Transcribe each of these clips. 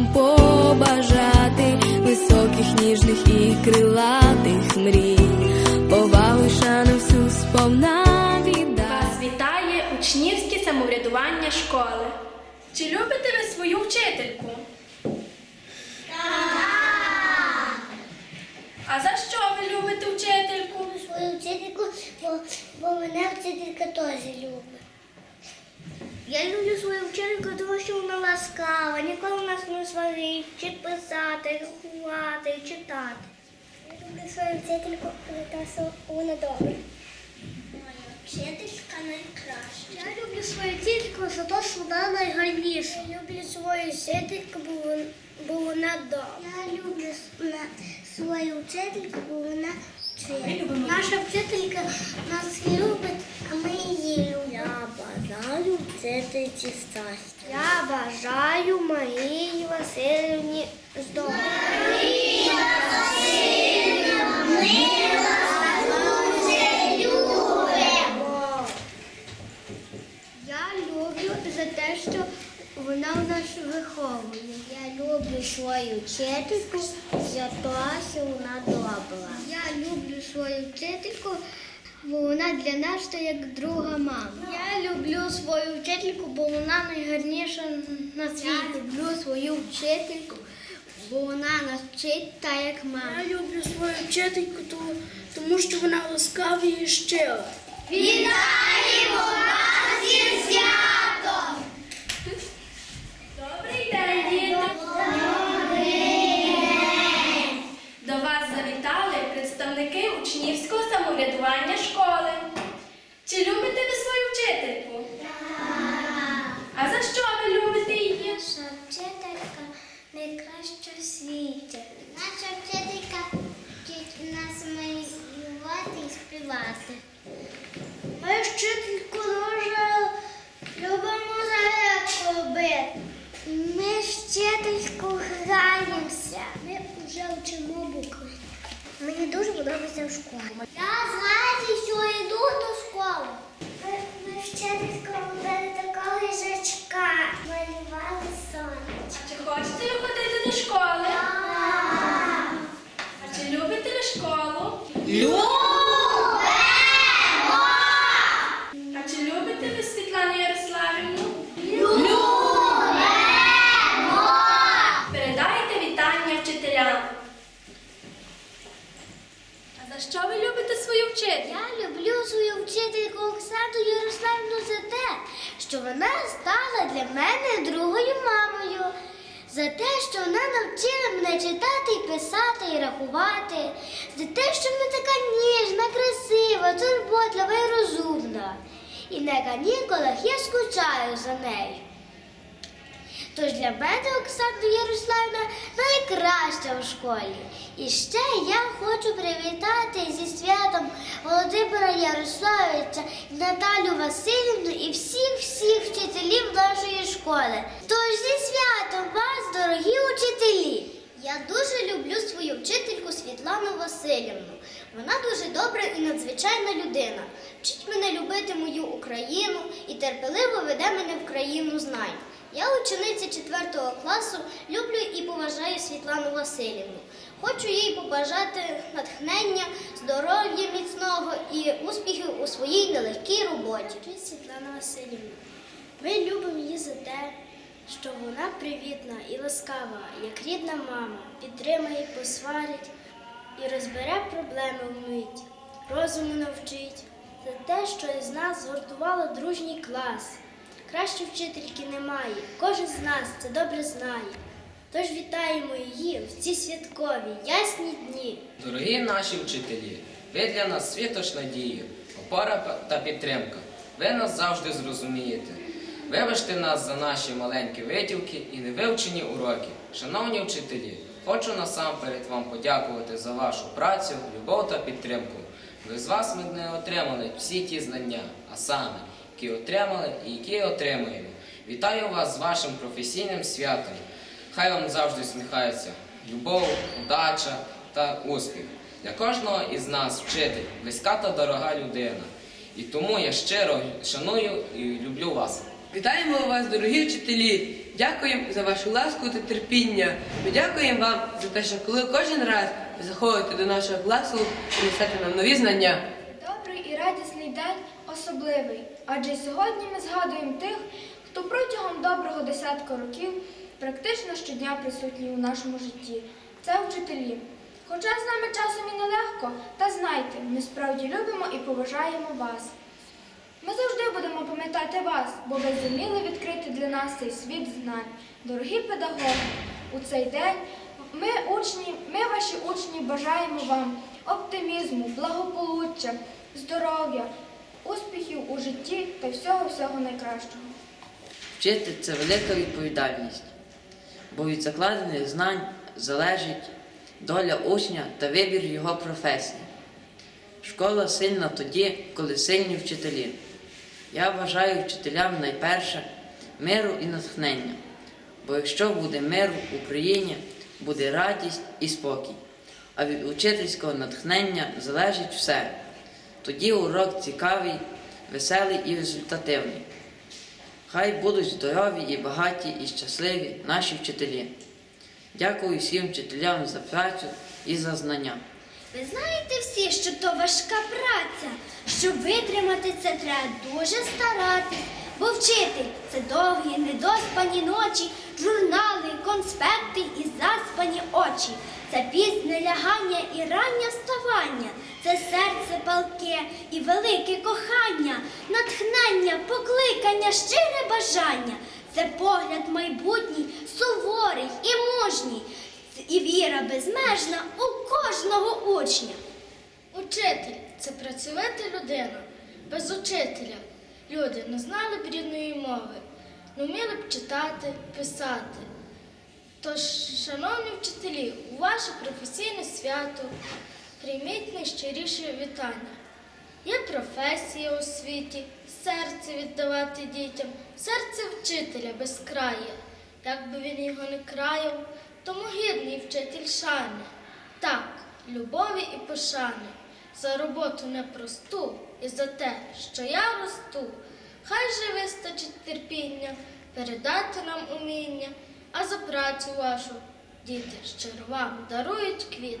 вам побажати високих, ніжних і крилатих мрій, повагу й шану всю сповна віддати. Вас вітає учнівське самоврядування школи. Чи любите ви свою вчительку? А за що ви любите вчительку? свою вчительку, бо, бо мене вчителька теж любить. Я люблю свою вчительку, тому що вона ласкава, ніколи нас не сварить, вчить писати, рахувати, читати. Я люблю свою вчительку, тому що вона добра. Моя вчителька найкраща. Я люблю свою вчительку за те, що вона найгарніша. Я люблю свою вчительку, бо вона, добра. Я люблю свою вчительку, бо вона вчить. Наша вчителька нас любить, а ми її любимо. Я вчительці щастя. Я бажаю Марії Васильівні здоров'я. Я люблю за те, що вона нас виховує. Я люблю свою вчительку за те, що вона добра. Я люблю свою вчительку, бо вона для нас то як друга мама. Я люблю свою вчительку, бо вона найгарніша на світі. Я люблю свою вчительку, бо вона нас вчить так, як мама. Я люблю свою вчительку, тому, тому що вона ласкава і щира. Добрий день, діти! До вас завітали представники учнівського самоврядування школи. Чи любите ви свою вчительку? А за що ви любите її? Наша вчителька найкраща в світі. Наша вчителька вчить нас малювати і співати. Ми вчительку дуже любимо зарядку робити. Ми з вчительську граємося. Ми вже вчимо букви. Мені дуже в школі. Я з радістю йду до школи. Ми, ми вчительську робили такого їжачка. Малювали сонечко. А чи хочете ви ходити до школи? А чи любите ви школу? А чи любите ви Світлану Ярославівну? Передайте вітання вчителям. А що ви любите свою вчительку? Я люблю свою вчительку Оксану Ярославівну за те, що вона стала для мене другою мамою. За те, що вона навчила мене читати і писати і рахувати, за те, що вона така ніжна, красива, турботлива і розумна. І на канікулах я скучаю за нею. Тож для мене Оксана Ярославівна найкраща у школі. І ще я хочу привітати зі святом Володимира Ярославовича, Наталю Васильівну і всіх-всіх вчителів нашої школи. Тож зі святом вас, дорогі учителі! Я дуже люблю свою вчительку Світлану Васильівну. Вона дуже добра і надзвичайна людина. Вчить мене любити мою Україну і терпеливо веде мене в країну знань. Я учениця 4 класу, люблю і поважаю Світлану Васильівну. Хочу їй побажати натхнення, здоров'я міцного і успіхів у своїй нелегкій роботі. Світлана Васильівна. Ми любимо її за те, що вона привітна і ласкава, як рідна мама, підтримає, посварить і розбере проблеми вмить, розуму навчить, за те, що із нас згуртувало дружній клас. Кращої вчительки немає, кожен з нас це добре знає. Тож вітаємо її в ці святкові, ясні дні. Дорогі наші вчителі, ви для нас світоч надії. опора та підтримка. Ви нас завжди зрозумієте. Вибачте нас за наші маленькі витівки і невивчені уроки. Шановні вчителі, хочу насамперед вам подякувати за вашу працю, любов та підтримку. Без вас ми не отримали всі ті знання, а саме, які отримали і які отримуємо. Вітаю вас з вашим професійним святом. Хай вам завжди сміхається любов, удача та успіх. Для кожного із нас вчитель, близька та дорога людина. І тому я щиро шаную і люблю вас. Вітаємо вас, дорогі вчителі! Дякуємо за вашу ласку та терпіння. Ми дякуємо вам за те, що коли кожен раз ви заходите до нашого класу і несете нам нові знання. Добрий і радісний день особливий, адже сьогодні ми згадуємо тих, хто протягом доброго десятка років практично щодня присутній у нашому житті. Це вчителі. Хоча з нами часом і нелегко, та знайте, ми справді любимо і поважаємо вас. Ми завжди будемо пам'ятати вас, бо ви зуміли відкрити для нас цей світ знань. Дорогі педагоги, у цей день ми, учні, ми, ваші учні, бажаємо вам оптимізму, благополуччя, здоров'я, успіхів у житті та всього-всього найкращого. Вчити це велика відповідальність, бо від закладених знань залежить доля учня та вибір його професії. Школа сильна тоді, коли сильні вчителі. Я бажаю вчителям найперше миру і натхнення, бо якщо буде мир в Україні, буде радість і спокій, а від учительського натхнення залежить все. Тоді урок цікавий, веселий і результативний. Хай будуть здорові і багаті і щасливі наші вчителі. Дякую всім вчителям за працю і за знання. Ви знаєте всі, що то важка праця. Щоб витримати це, треба дуже старатись. Бо вчитель це довгі, недоспані ночі, журнали, конспекти і заспані очі. Це пізне лягання і раннє вставання, це серце палке і велике кохання, натхнення, покликання, щире бажання. Це погляд майбутній, суворий і мужній, і віра безмежна у кожного учня. Учитель це працювати людина. Без учителя люди не знали б рідної мови, не вміли б читати, писати. Тож, шановні вчителі, у ваше професійне свято прийміть найщиріше вітання. Є професія у світі, серце віддавати дітям, серце вчителя безкрає. Як би він його не краяв, тому гідний вчитель шани. Так, любові і пошани, за роботу непросту і за те, що я росту. Хай же вистачить терпіння, передати нам уміння, а за працю вашу діти щиро вам дарують квіт.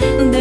但